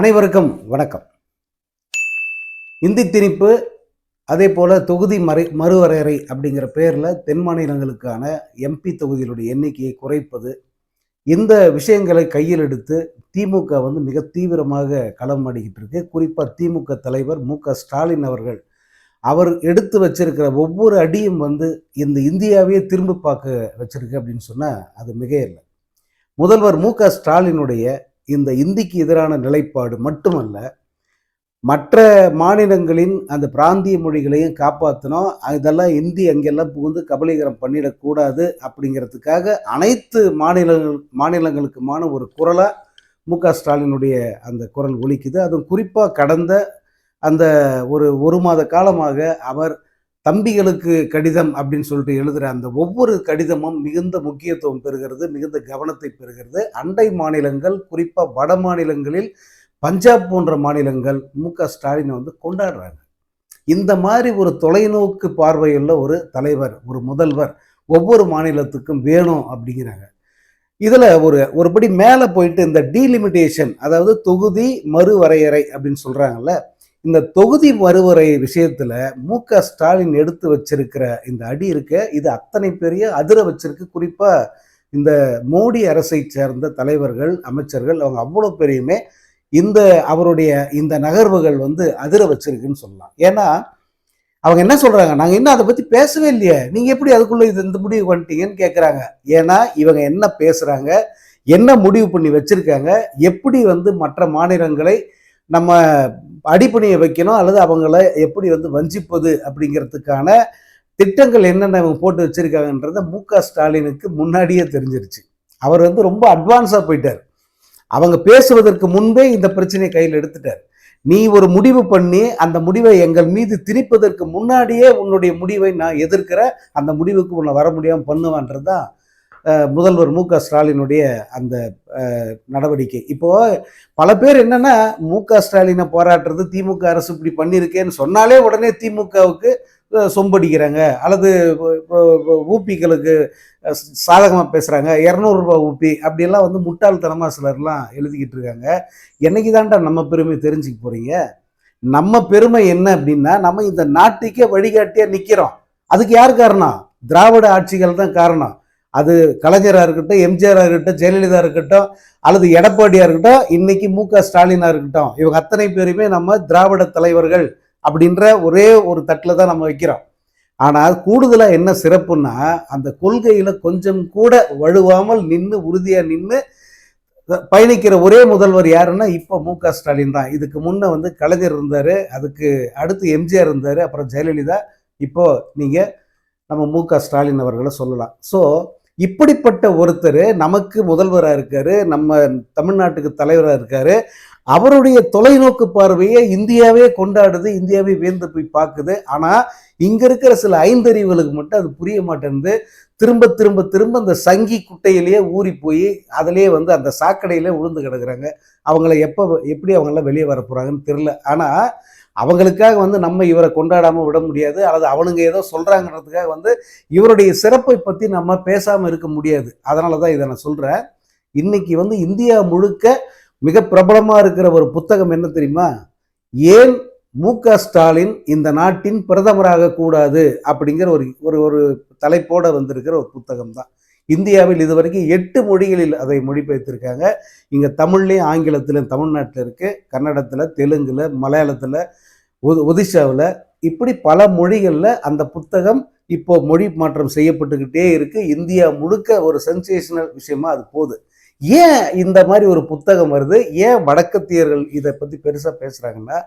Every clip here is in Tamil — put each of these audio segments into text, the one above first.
அனைவருக்கும் வணக்கம். இந்தி திணிப்பு அதே போல் தொகுதி மறை மறுவரையறை அப்படிங்கிற பேரில் தென் மாநிலங்களுக்கான எம்பி தொகுதிகளுடைய எண்ணிக்கையை குறைப்பது இந்த விஷயங்களை கையில் எடுத்து திமுக வந்து மிக தீவிரமாக களம் அடிக்கிட்டு இருக்கு. குறிப்பாக திமுக தலைவர் மு க ஸ்டாலின் அவர்கள் அவர் எடுத்து வச்சிருக்கிற ஒவ்வொரு அடியும் வந்து இந்த இந்தியாவையே திரும்ப பார்க்க வச்சிருக்கு அப்படின்னு சொன்னால் அது மிக இல்லை முதல்வர் மு க ஸ்டாலினுடைய இந்த இந்திக்கு எதிரான நிலைப்பாடு மட்டுமல்ல மற்ற மாநிலங்களின் அந்த பிராந்திய மொழிகளையும் காப்பாற்றணும் இதெல்லாம் இந்தி அங்கெல்லாம் புகுந்து கபலீகரம் பண்ணிடக்கூடாது அப்படிங்கிறதுக்காக அனைத்து மாநிலங்கள் மாநிலங்களுக்குமான ஒரு குரலாக மு க ஸ்டாலினுடைய அந்த குரல் ஒலிக்குது. அதுவும் குறிப்பாக கடந்த அந்த ஒரு ஒரு மாத காலமாக அவர் தம்பிகளுக்கு கடிதம் அப்படின்னு சொல்லிட்டு எழுதுகிற அந்த ஒவ்வொரு கடிதமும் மிகுந்த முக்கியத்துவம் பெறுகிறது மிகுந்த கவனத்தை பெறுகிறது. அண்டை மாநிலங்கள் குறிப்பாக வட மாநிலங்களில் பஞ்சாப் போன்ற மாநிலங்கள் மு க ஸ்டாலினை வந்து கொண்டாடுறாங்க. இந்த மாதிரி ஒரு தொலைநோக்கு பார்வையுள்ள ஒரு தலைவர் ஒரு முதல்வர் ஒவ்வொரு மாநிலத்துக்கும் வேணும் அப்படிங்கிறாங்க. இதில் ஒரு ஒருபடி மேலே போயிட்டு இந்த டீலிமிட்டேஷன் அதாவது தொகுதி மறுவரையறை அப்படின்னு சொல்கிறாங்கல்ல இந்த தொகுதி மறுவரை விஷயத்துல மு க ஸ்டாலின் எடுத்து வச்சிருக்கிற இந்த அடி இருக்க. இது அத்தனை பெரிய அதிர வச்சிருக்கு. குறிப்பா இந்த மோடி அரசை சேர்ந்த தலைவர்கள் அமைச்சர்கள் அவங்க அவ்வளோ பெரியுமே இந்த அவருடைய இந்த நகர்வுகள் வந்து அதிர வச்சிருக்குன்னு சொல்லலாம். ஏன்னா அவங்க என்ன சொல்றாங்க? நாங்க இன்னும் அதை பத்தி பேசவே இல்லையே. நீங்க எப்படி அதுக்குள்ள இது இந்த முடிவு பண்ணிட்டீங்கன்னு கேட்குறாங்க ஏன்னா இவங்க என்ன பேசுறாங்க? என்ன முடிவு பண்ணி வச்சிருக்காங்க? எப்படி வந்து மற்ற மாநிலங்களை நம்ம அடிப்பணியை வைக்கணும் அல்லது அவங்கள எப்படி வந்து வஞ்சிப்பது அப்படிங்கிறதுக்கான திட்டங்கள் என்னென்ன போட்டு வச்சிருக்காங்கன்றத மு க ஸ்டாலினுக்கு முன்னாடியே தெரிஞ்சிருச்சு. அவர் வந்து ரொம்ப அட்வான்ஸாக போயிட்டார். அவங்க பேசுவதற்கு முன்பே இந்த பிரச்சனையை கையில் எடுத்துட்டார். நீ ஒரு முடிவு பண்ணி அந்த முடிவை எங்கள் மீது திணிப்பதற்கு முன்னாடியே உன்னுடைய முடிவை நான் எதிர்க்கிற அந்த முடிவுக்கு உன்னை வர முடியாமல் பண்ணுவான்றது தான் முதல்வர் மு க ஸ்டாலினுடைய அந்த நடவடிக்கை. இப்போ பல பேர் என்னன்னா மு க ஸ்டாலினை போராட்டுறது திமுக அரசு இப்படி பண்ணியிருக்கேன்னு சொன்னாலே உடனே திமுகவுக்கு சொம்படிக்கிறாங்க. அல்லது ஊப்பிகளுக்கு சாதகமாக பேசுகிறாங்க இரநூறுபா ஊப்பி அப்படியெல்லாம் வந்து முட்டாள்தனமாக சிலர்லாம் எழுதிக்கிட்டு இருக்காங்க. என்னைக்கு தான்டா நம்ம பெருமை தெரிஞ்சுக்க போகிறீங்க நம்ம பெருமை என்ன அப்படின்னா நம்ம இந்த நாட்டுக்கே வழிகாட்டியாக நிற்கிறோம் அதுக்கு யார் காரணம்? திராவிட ஆட்சிகள் தான் காரணம். அது கலைஞராக இருக்கட்டும் எம்ஜிஆராக இருக்கட்டும் ஜெயலலிதா இருக்கட்டும் அல்லது எடப்பாடியாக இருக்கட்டும் இன்னைக்கு மு க ஸ்டாலினாக இருக்கட்டும். இவங்க அத்தனை பேருமே நம்ம திராவிட தலைவர்கள் அப்படின்ற ஒரே ஒரு தட்டில் தான் நம்ம வைக்கிறோம். ஆனால் கூடுதலாக என்ன சிறப்புன்னா அந்த கொள்கையில் கொஞ்சம் கூட வழுவாமல் நின்று உறுதியாக நின்று பயணிக்கிற ஒரே முதல்வர் யாருன்னா இப்போ மு க ஸ்டாலின் தான். இதுக்கு முன்னே வந்து கலைஞர் இருந்தார் அதுக்கு அடுத்து எம்ஜிஆர் இருந்தார் அப்புறம் ஜெயலலிதா. இப்போது நீங்கள் நம்ம மு க ஸ்டாலின் அவர்களை சொல்லலாம். ஸோ இப்படிப்பட்ட ஒருத்தர் நமக்கு முதல்வராக இருக்காரு நம்ம தமிழ்நாட்டுக்கு தலைவராக இருக்காரு. அவருடைய தொலைநோக்கு பார்வையை இந்தியாவே கொண்டாடுது இந்தியாவே வேந்து போய் பார்க்குது. ஆனால் இங்கே இருக்கிற சில ஐந்தறிவுகளுக்கு மட்டும் அது புரிய மாட்டேங்குது. திரும்ப திரும்ப திரும்ப அந்த சங்கி குட்டையிலேயே ஊறி போய் அதிலே வந்து அந்த சாக்கடையிலே உளுந்து கிடக்குறாங்க. அவங்கள எப்போ எப்படி அவங்களாம் வெளியே வர போகிறாங்கன்னு தெரில ஆனால் அவங்களுக்காக வந்து நம்ம இவரை கொண்டாடாமல் விட முடியாது அல்லது அவனுங்க ஏதோ சொல்கிறாங்கன்றதுக்காக வந்து இவருடைய சிறப்பை பற்றி நம்ம பேசாமல் இருக்க முடியாது. அதனால தான் இதை நான் சொல்கிறேன் இன்னைக்கு வந்து இந்தியா முழுக்க மிக பிரபலமாக இருக்கிற ஒரு புத்தகம் என்ன தெரியுமா? ஏன் மு க ஸ்டாலின் இந்த நாட்டின் பிரதமராக கூடாது அப்படிங்கிற ஒரு ஒரு ஒரு தலைப்போட வந்திருக்கிற ஒரு புத்தகம் தான் இந்தியாவில் இதுவரைக்கும் எட்டு மொழிகளில் அதை மொழிபெயர்த்திருக்காங்க. இங்கே தமிழ்லேயும் ஆங்கிலத்திலும் தமிழ்நாட்டில் இருக்குது கன்னடத்தில் தெலுங்கில் மலையாளத்தில் ஒ ஒதிஷாவில் இப்படி பல மொழிகளில் அந்த புத்தகம் இப்போ மொழி மாற்றம் செய்யப்பட்டுக்கிட்டே இருக்குது இந்தியா முழுக்க ஒரு சென்சேஷனல் விஷயமா அது போகுது. ஏன் இந்த மாதிரி ஒரு புத்தகம் வருது? ஏன் வடக்கத்தியர்கள் இதை பற்றி பெருசாக பேசுகிறாங்கன்னா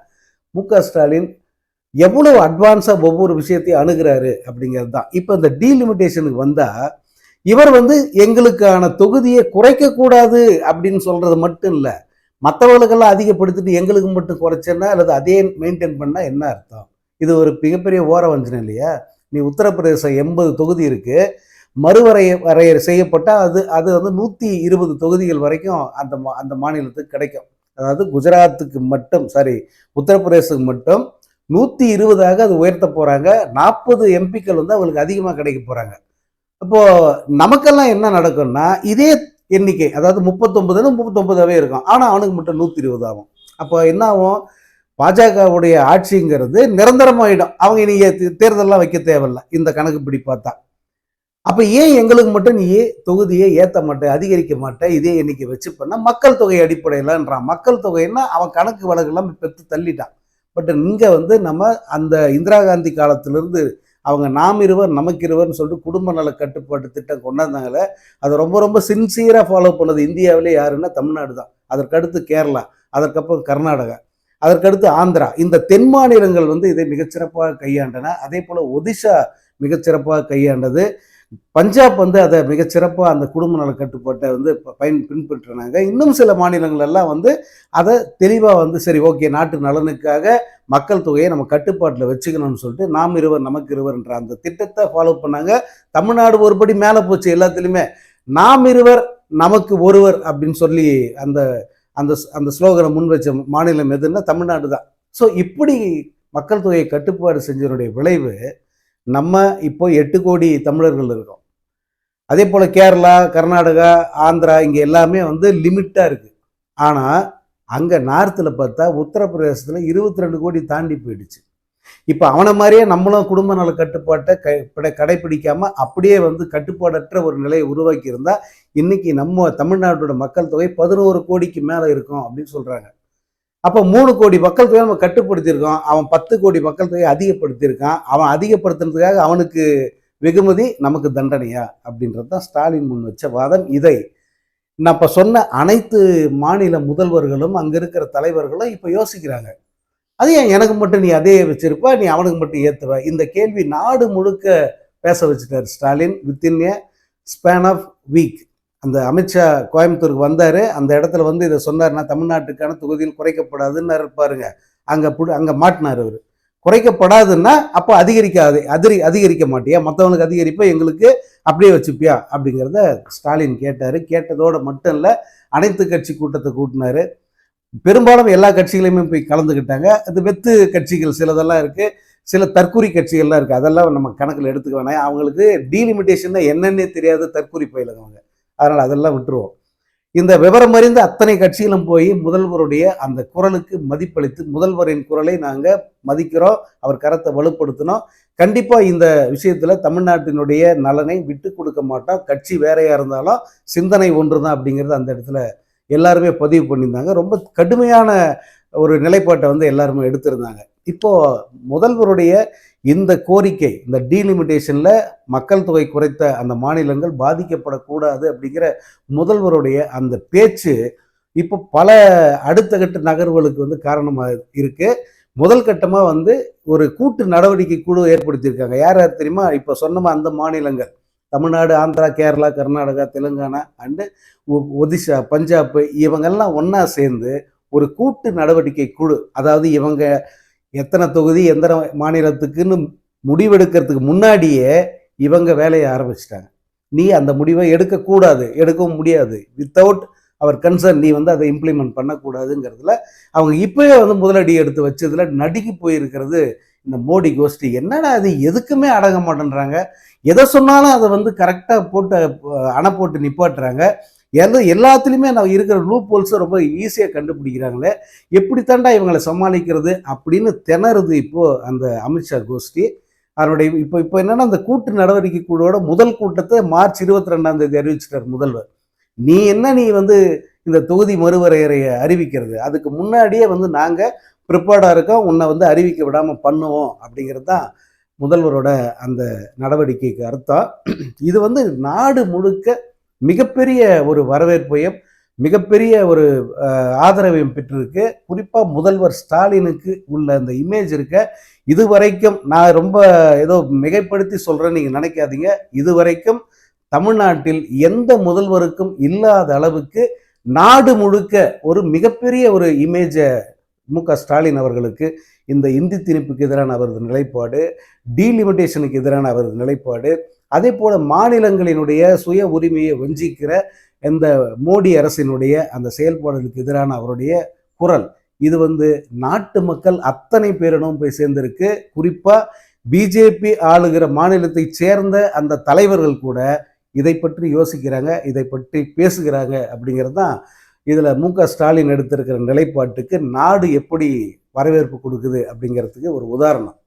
மு க ஸ்டாலின் எவ்வளோ அட்வான்ஸாக ஒவ்வொரு விஷயத்தையும் அணுகிறாரு அப்படிங்கிறது தான். இப்போ இந்த டீலிமிட்டேஷனுக்கு வந்தால் இவர் வந்து எங்களுக்கான தொகுதியை குறைக்கக்கூடாது அப்படின்னு சொல்கிறது மட்டும் இல்லை மற்றவர்களுக்கெல்லாம் அதிகப்படுத்திட்டு எங்களுக்கு மட்டும் குறைச்சேன்னா அல்லது அதே மெயின்டைன் பண்ணால் என்ன அர்த்தம்? இது ஒரு மிகப்பெரிய ஓர வஞ்சனை இல்லையா? நீ உத்தரப்பிரதேசம் எண்பது தொகுதி இருக்குது மறுவரைய வரைய செய்யப்பட்டால் அது அது வந்து நூற்றி இருபது தொகுதிகள் வரைக்கும் அந்த மா அந்த மாநிலத்துக்கு கிடைக்கும். அதாவது குஜராத்துக்கு மட்டும் சாரி உத்தரப்பிரதேசத்துக்கு மட்டும் நூற்றி இருபதாக அது உயர்த்த போகிறாங்க நாற்பது எம்பிக்கள் வந்து அவங்களுக்கு அதிகமாக கிடைக்க போகிறாங்க அப்போது நமக்கெல்லாம் என்ன நடக்கும்னா இதே எண்ணிக்கை அதாவது முப்பத்தொம்பதுன்னு முப்பத்தொம்பதாகவே இருக்கும். ஆனால் அவனுக்கு மட்டும் நூற்றி இருபது ஆகும். அப்போ என்ன ஆகும்? பாஜகவுடைய ஆட்சிங்கிறது நிரந்தரமாயிடும். அவங்க இனி தேர்தலெலாம் வைக்க தேவையில்ல. இந்த கணக்கு இப்படி பார்த்தா. அப்போ ஏன் எங்களுக்கு மட்டும் நீ தொகுதியை ஏற்ற மாட்டேன் அதிகரிக்க மாட்டேன் இதே எண்ணிக்கை வச்சு பண்ண மக்கள் தொகை அடிப்படையிலன்றான் மக்கள் தொகைன்னா அவன் கணக்கு வழக்கெல்லாம் பெற்று தள்ளிட்டான். பட் இங்கே வந்து நம்ம அந்த இந்திரா காந்தி காலத்திலிருந்து அவங்க நாம் இருவர் நமக்கு இருவர்னு சொல்லிட்டு குடும்ப நல கட்டுப்பாட்டு திட்டம் கொண்டாந்தாங்களே அதை ரொம்ப ரொம்ப சின்சியராக ஃபாலோ பண்ணது இந்தியாவிலே யாருன்னா தமிழ்நாடு தான். அதற்கடுத்து கேரளா அதற்கப்புறம் கர்நாடகா அதற்கடுத்து ஆந்திரா. இந்த தென் மாநிலங்கள் வந்து இதை மிகச்சிறப்பாக கையாண்டன. அதே போல் ஒடிஷா மிகச்சிறப்பாக கையாண்டது. பஞ்சாப் வந்து அதை மிகச்சிறப்பாக அந்த குடும்ப நல கட்டுப்பாட்டை வந்து ப- பயன் பின்பற்றினாங்க. இன்னும் சில மாநிலங்களெல்லாம் வந்து அதை தெளிவாக வந்து சரி ஓகே நாட்டு நலனுக்காக மக்கள் தொகையை நம்ம கட்டுப்பாட்டில் வச்சுக்கணும்னு சொல்லிட்டு நாம் இருவர் நமக்கு இருவர்ன்ற அந்த திட்டத்தை ஃபாலோ பண்ணாங்க. தமிழ்நாடு ஒருபடி மேலே போச்சு எல்லாத்துலேயுமே. நாம் இருவர் நமக்கு ஒருவர் அப்படின்னு சொல்லி அந்த அந்த அந்த ஸ்லோகனை முன் வச்ச மாநிலம் எதுன்னா தமிழ்நாடு தான். ஸோ இப்படி மக்கள் தொகையை கட்டுப்பாடு செஞ்சதனுடைய விளைவு நம்ம இப்போ எட்டு கோடி தமிழர்கள் இருக்கோம். அதே போல் கேரளா கர்நாடகா ஆந்திரா இங்கே எல்லாமே வந்து லிமிட்டாக இருக்குது ஆனால் அங்கே நார்த்தில் பார்த்தா உத்தரப்பிரதேசத்தில் இருபத்தி ரெண்டு கோடி தாண்டி போயிடுச்சு. இப்போ அவனை மாதிரியே நம்மளும் குடும்ப நல கட்டுப்பாட்டை க கடைப்பிடிக்காமல் அப்படியே வந்து கட்டுப்பாடற்ற ஒரு நிலையை உருவாக்கி இன்றைக்கி நம்ம தமிழ்நாட்டோட மக்கள் தொகை பதினோரு கோடிக்கு மேலே இருக்கும் அப்படின்னு சொல்கிறாங்க அப்போ மூணு கோடி மக்கள் தொகை நம்ம கட்டுப்படுத்தியிருக்கோம். அவன் பத்து கோடி மக்கள் தொகையை அதிகப்படுத்தியிருக்கான். அவன் அதிகப்படுத்துறதுக்காக அவனுக்கு வெகுமதி நமக்கு தண்டனையா? அப்படின்றது தான் ஸ்டாலின் முன் வச்ச வாதம். இதை நான் இப்போ சொன்ன அனைத்து மாநில முதல்வர்களும் அங்கே இருக்கிற தலைவர்களும் இப்போ யோசிக்கிறாங்க. அது ஏன் எனக்கு மட்டும் நீ அதே வச்சிருப்ப நீ அவனுக்கு மட்டும் ஏற்றுவ இந்த கேள்வி நாடு முழுக்க பேச வச்சுட்டார் Stalin within a span of week. அந்த அமித்ஷா கோயம்புத்தூருக்கு வந்தார். அந்த இடத்துல வந்து இதை சொன்னார்னா தமிழ்நாட்டுக்கான தொகுதியில் குறைக்கப்படாதுன்னு இருப்பாருங்க அங்கே புடு அங்கே மாட்டினார் அவர். குறைக்கப்படாதுன்னா அப்போ அதிகரிக்காது அதிரி அதிகரிக்க மாட்டியா? மற்றவனுக்கு அதிகரிப்பா எங்களுக்கு அப்படியே வச்சுப்பியா? அப்படிங்கிறத ஸ்டாலின் கேட்டார். கேட்டதோடு மட்டும் இல்லை அனைத்து கட்சி கூட்டத்தை கூட்டினார். பெரும்பாலும் எல்லா கட்சிகளையுமே போய் கலந்துக்கிட்டாங்க. அது வெத்து கட்சிகள் சிலதெல்லாம் இருக்குது சில தற்கூரி கட்சிகள்லாம் இருக்குது அதெல்லாம் நம்ம கணக்கில் எடுத்துக்க வேணாம். அவங்களுக்கு டீலிமிட்டேஷன் என்னன்னே தெரியாத தற்குறி அவங்க. அதனால் அதெல்லாம் விட்டுருவோம். இந்த விவரம் அறிந்த அத்தனை கட்சியிலும் போய் முதல்வருடைய அந்த குரலுக்கு மதிப்பளித்து முதல்வரின் குரலை நாங்கள் மதிக்கிறோம். அவர் கரத்தை வலுப்படுத்தினோம் கண்டிப்பாக இந்த விஷயத்தில் தமிழ்நாட்டினுடைய நலனை விட்டு கொடுக்க மாட்டோம். கட்சி வேறையாக இருந்தாலும் சிந்தனை ஒன்று தான் அப்படிங்கிறது அந்த இடத்துல எல்லாருமே பதிவு பண்ணியிருந்தாங்க. ரொம்ப கடுமையான ஒரு நிலைப்பாட்டை வந்து எல்லாருமே எடுத்திருந்தாங்க. இப்போது முதல்வருடைய இந்த கோரிக்கை இந்த டீலிமிட்டேஷன்ல மக்கள் தொகை குறைத்த அந்த மாநிலங்கள் பாதிக்கப்படக்கூடாது அப்படிங்கிற முதல்வருடைய அந்த பேச்சு இப்போ பல அடுத்த கட்ட நகர்வுகளுக்கு வந்து காரணமாக இருக்கு. முதல் கட்டமாக வந்து ஒரு கூட்டு நடவடிக்கை குழு ஏற்படுத்தியிருக்காங்க. யார் யார் தெரியுமா? இப்போ சொன்னமா அந்த மாநிலங்கள். தமிழ்நாடு ஆந்திரா கேரளா கர்நாடகா தெலுங்கானா அண்டு ஒடிஷா பஞ்சாப் இவங்கெல்லாம் ஒன்றா சேர்ந்து ஒரு கூட்டு நடவடிக்கை குழு அதாவது இவங்க எத்தனை தொகுதி எந்த மாநிலத்துக்குன்னு முடிவெடுக்கிறதுக்கு முன்னாடியே இவங்க வேலையை ஆரம்பிச்சிட்டாங்க. நீ அந்த முடிவை எடுக்கக்கூடாது எடுக்கவும் முடியாது. வித்தவுட் அவர் கன்சர்ன் நீ வந்து அதை இம்ப்ளிமெண்ட் பண்ணக்கூடாதுங்கிறதுல அவங்க இப்போயே வந்து முதலடி எடுத்து வச்சதில் நடுக்கி போயிருக்கிறது இந்த மோடி கோஷ்டி. என்னடா அது எதுக்குமே அடங்க மாட்டேன்றாங்க. எதை சொன்னாலும் அதை வந்து கரெக்டாக போட்டு அணை போட்டு நிப்பாட்டுறாங்க. ஏன்னா எல்லாத்துலேயுமே நான் இருக்கிற லூப் ஹோல்ஸை ரொம்ப ஈஸியாக கண்டுபிடிக்கிறாங்களே. எப்படித்தாண்டா இவங்களை சமாளிக்கிறது அப்படின்னு திணறுது இப்போது அந்த அமித்ஷா கோஷ்டி. அதனுடைய இப்போ இப்போ என்னன்னா அந்த கூட்டு நடவடிக்கை குழுவோட முதல் கூட்டத்தை மார்ச் இருபத்தி ரெண்டாம் தேதி அறிவிச்சிட்டார் முதல்வர். நீ என்ன நீ வந்து இந்த தொகுதி மறுவரையறையை அறிவிக்கிறது? அதுக்கு முன்னாடியே வந்து நாங்கள் ப்ரிப்பேர்டாக இருக்கோம் உன்னை வந்து அறிவிக்க விடாமல் பண்ணுவோம் அப்படிங்கிறது தான் முதல்வரோட அந்த நடவடிக்கைக்கு அர்த்தம். இது வந்து நாடு முழுக்க மிகப்பெரிய ஒரு வரவேற்பையும் மிகப்பெரிய ஒரு ஆதரவையும் பெற்றிருக்கு. குறிப்பாக முதல்வர் ஸ்டாலினுக்கு உள்ள அந்த இமேஜ் இருக்க இதுவரைக்கும் நான் ரொம்ப ஏதோ மிகைப்படுத்தி சொல்கிறேன்னு நீங்கள் நினைக்காதீங்க. இதுவரைக்கும் தமிழ்நாட்டில் எந்த முதல்வருக்கும் இல்லாத அளவுக்கு நாடு முழுக்க ஒரு மிகப்பெரிய ஒரு இமேஜை மு க ஸ்டாலின் அவர்களுக்கு இந்த இந்தி திணிப்புக்கு எதிரான அவரது நிலைப்பாடு டீலிமிட்டேஷனுக்கு எதிரான அவரது நிலைப்பாடு அதே போல மாநிலங்களினுடைய சுய உரிமையை வஞ்சிக்கிற இந்த மோடி அரசினுடைய அந்த செயல்பாடுகளுக்கு எதிரான அவருடைய குரல். இது வந்து நாட்டு மக்கள் அத்தனை பேரிடம் போய் சேர்ந்திருக்கு. குறிப்பா பிஜேபி ஆளுகிற மாநிலத்தை சேர்ந்த அந்த தலைவர்கள் கூட இதை பற்றி யோசிக்கிறாங்க இதை பற்றி பேசுகிறாங்க அப்படிங்கிறது தான் இதில் மு க ஸ்டாலின் எடுத்திருக்கிற நிலைப்பாட்டுக்கு நாடு எப்படி வரவேற்பு கொடுக்குது அப்படிங்கிறதுக்கு ஒரு உதாரணம்.